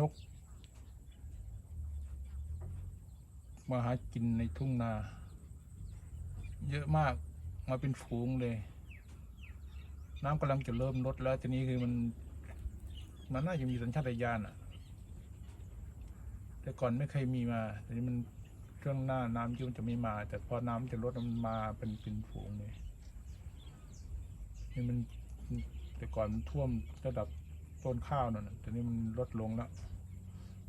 นก มาหากินในทุ่งนา เยอะมากมาเป็นฝูงเลย น้ำกำลังจะเริ่มลดแล้วทีนี้คือมัน มันน่าจะมีสัญชาตญาณอะแต่ก่อนไม่เคยมีมาทีนี้มันช่วงหน้าน้ำยุ่งจะไม่มา แต่พอน้ำจะลดมันมาเป็นเป็นฝูงเลยนี่มันแต่ก่อนมันท่วมระดับ ต้นข้าวนั่นน่ะแต่นี้มันลดลงแล้ว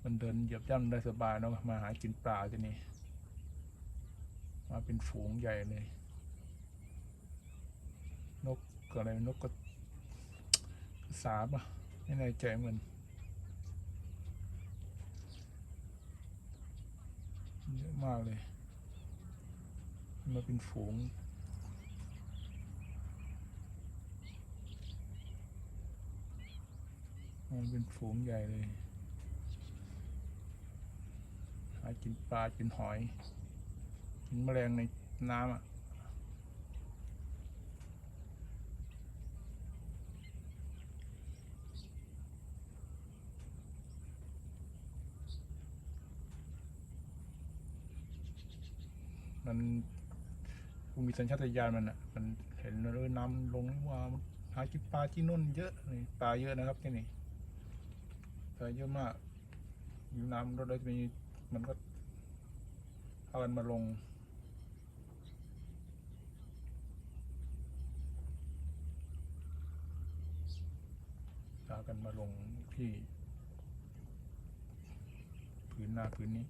มันเดินเหยียบย่ำได้สบายเนาะมาหากินปลาทีนี้ มาเป็นฝูงใหญ่เลย นกก็อะไรนกก็สาบอะไม่แน่ใจเหมือนเยอะมากเลย มาเป็นฝูง มันเป็นฝูงใหญ่เลย หากินปลากินหอย กินแมลงในน้ำอะมันมันมีสัญชาตญาณมันอะ มันเห็นเรือน้ำลงว่ามันหากินปลาที่นุ่นเยอะนี่ปลาเยอะนะครับที่นี่ ปลาเยอะมากอยู่น้ำรถแล้จะมีมันก็พากันมาลง พากันมาลงที่พื้นหน้าพื้นนี้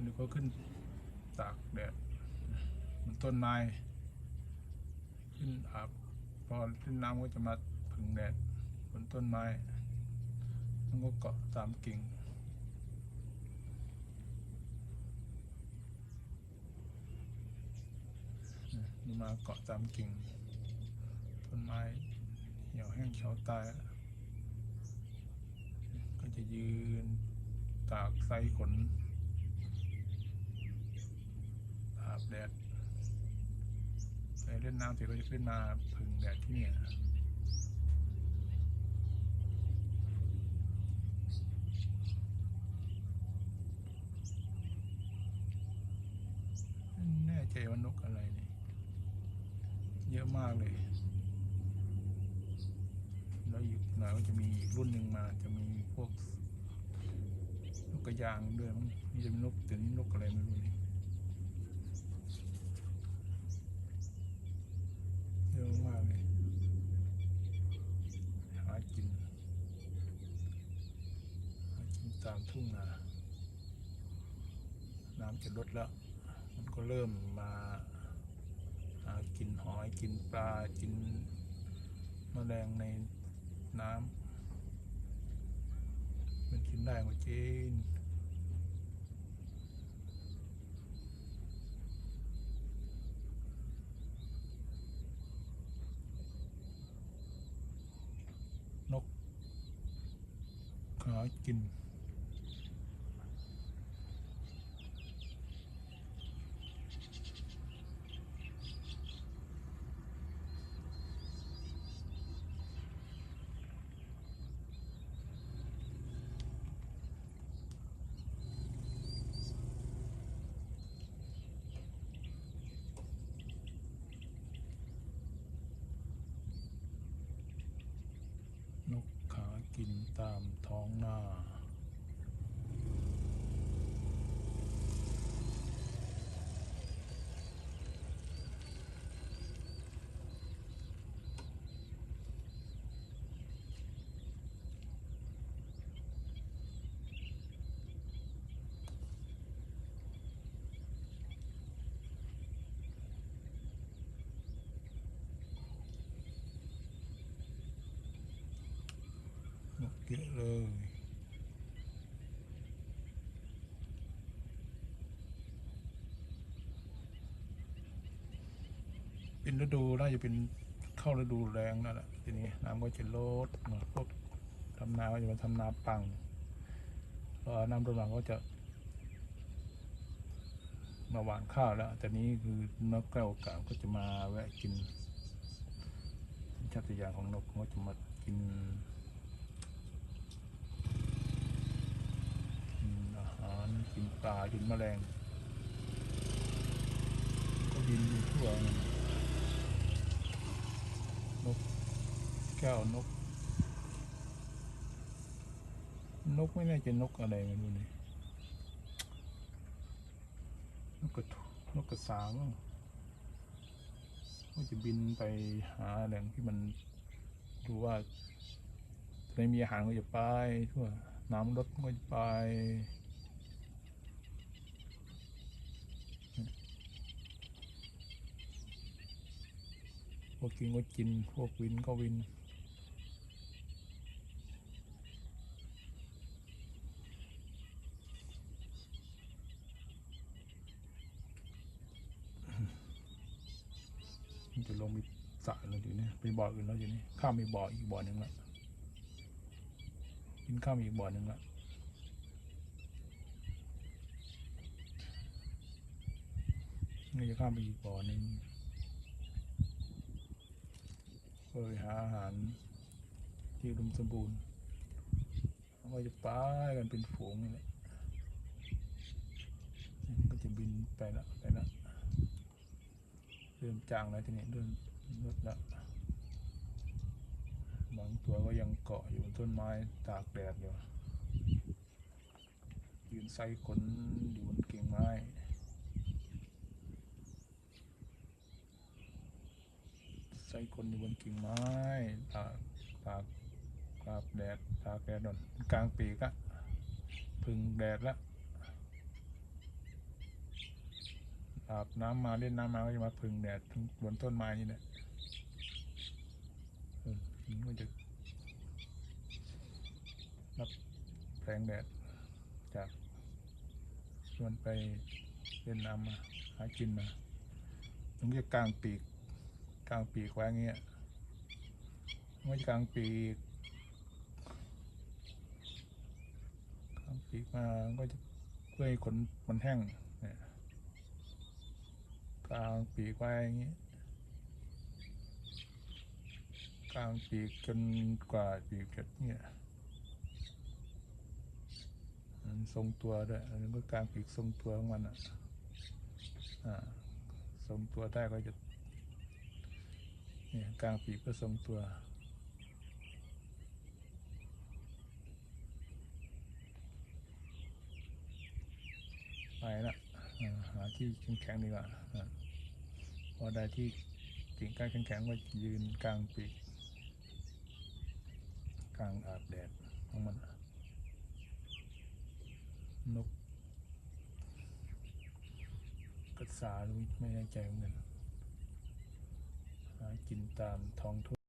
หรือก็ขึ้นตากแดดบนต้นไม้ ขึ้นอาบพอขึ้นน้ำก็จะมาึงแดดบนต้นไม้ มันก็เกาะตามกิ่งนี่มาเกาะตามกิ่ง ต้นไม้เหี่ยวแห้งเฉาตาย ก็จะยืนตากไซขนอาบแดดไปเล่นน้ำเสร็จก็จะขึ้นมาพึ่งแดดที่เนี่ ยไม่แน่ว่านกอะไรนี่เยอะมากเลย แล้วอีกหน่อยก็จะมีอีกรุ่นหนึ่งมา จะมีพวกนกกระยางด้วยมั้งนี่จะเป็นกแต่นี่นกอะไรไม่รู้นี่เยอะมากเลย หากินหากินตามทุ่งนา น้ำจะลดแล้ว มันก็เริ่มมาหากินหอยกินปลากินแมลงในน้ำมันกินได้หมดจริงนกหากินกขา กินตามท้องนา เยอะเลย เป็นฤดูน่าจะเป็นเข้าฤดูแรงนั่นแหละทีนี้น้ำก็จะลดมาพวกทำนาก็จะมาทำนาปังพอน้ำลดมาก็จะ มาหว่านข้าวแล้ว แต่นี้คือนกแก้วกาก็จะมาแวะกินสัญชาตญาณของนกก็จะมากิน กินแมลง ก็บินอยู่ทั่วนกแก้วนก นกไม่น่ใจะนกอะไรไม่รู้นี่นกกระทุนกกระสามั้งก็จะบินไปหาแหล่งที่มันดูว่าจะไม่มีอาหารก็จะไปทั่วน้ำลดก็จะไป พ วกกินก็กิน พวกวินก็วิน มันจะลงมีสระแล้วอยู่นี่ไปบ่ออื่นแล้วอยู่นี่ข้ามมีบ่ออีกบ่อหนึ่งละกินข้ามอีกบ่อหนึ่งละนี่จะข้ามไปอีกบ่อหนึ่ง เพื่อไปหาอาหารที่อุมสมบูรณ์แล้วก็จะไปกันเป็นฝูงนี่แหละก็จะบินไปละไปละเริ่มจางแล้วทีนี้เริ่มลดล้วบางตัวก็ยังเกาะอยู่บนต้นไม้ตากแดดอยู่ยืนไส้ขนอยู่บนกิ่งไม้ ไส้ขนอยู่บนกิ่งไม้ตากตากตากแดดตากแดดนอนกลางปีกอะพึ่งแดดละอาบน้ำมาเล่นน้ำมาก็จะมาพึ่งแดดถึงบนต้นไม้นี่แหละเออมันก็จะรับแสงแดดจากชวนไปเล่นน้ำมาหากินมามันก็จะกลางปีก กลางปีกไว้อย่างเงี้ยไมันก็จะกลางปีกกลางปีกมาก็จะเพื่อให้ขนมันแห้งเนี่ยกลางปีกไว้อย่างนี้กลางปีกจนกว่าปีกจะเนี่ยมันทรงตัวด้วยอันนี้ก็กลางปีกทรงตัวของมันอะอ่าทรงตัวได้ก็จะ เนี่ยกลางปีกก็ทรงตัว ไปละหาที่แข็งๆดีกว่าพอได้ที่กิ่งก้านแข็งๆก็ยืนกลางปีกกลางอาบแดดของมันนกกระสาหรือไม่แน่ใจเหมือนกัน กินตามท้องทุ่ง